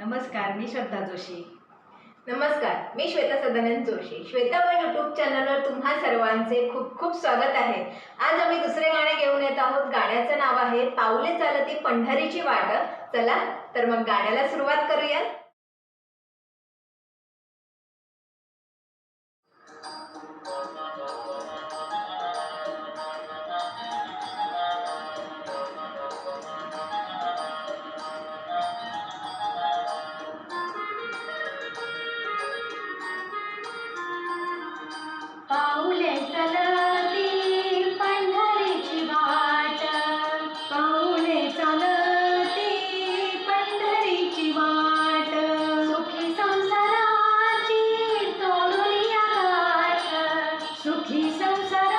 नमस्कार मी श्रद्धा जोशी. नमस्कार मी श्वेता सदानंद जोशी. श्वेता व यूट्यूब चॅनलवर तुम्हा सर्वांचे खूप खूप स्वागत आहे. आज आम्ही दुसरे गाणे घेऊन येत आहोत. गाण्याचं नाव आहे पावले चालती पंढरीची वाट. चला तर मग गाण्याला सुरुवात करूया 香山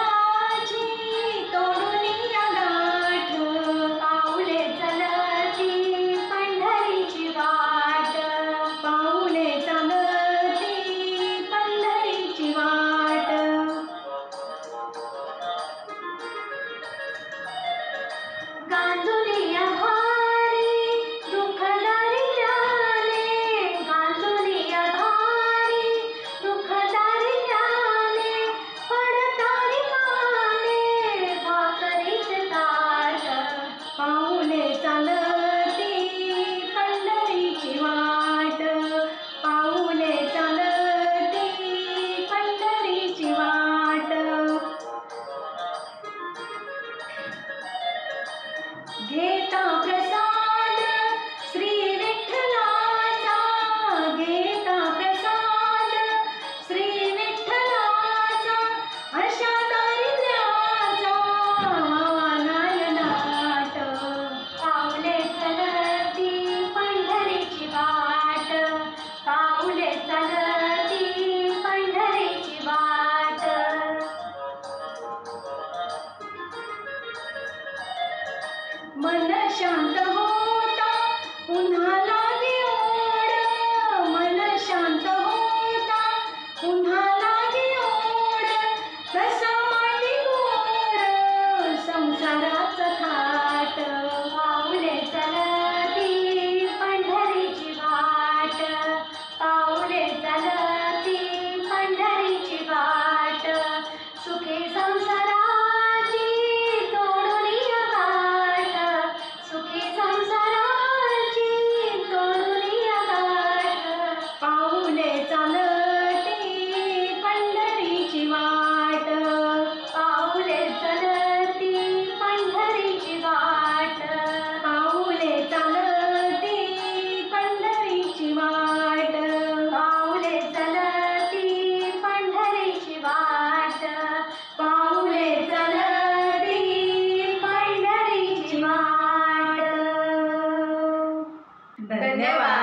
मन शांत होता उन्हाला Never.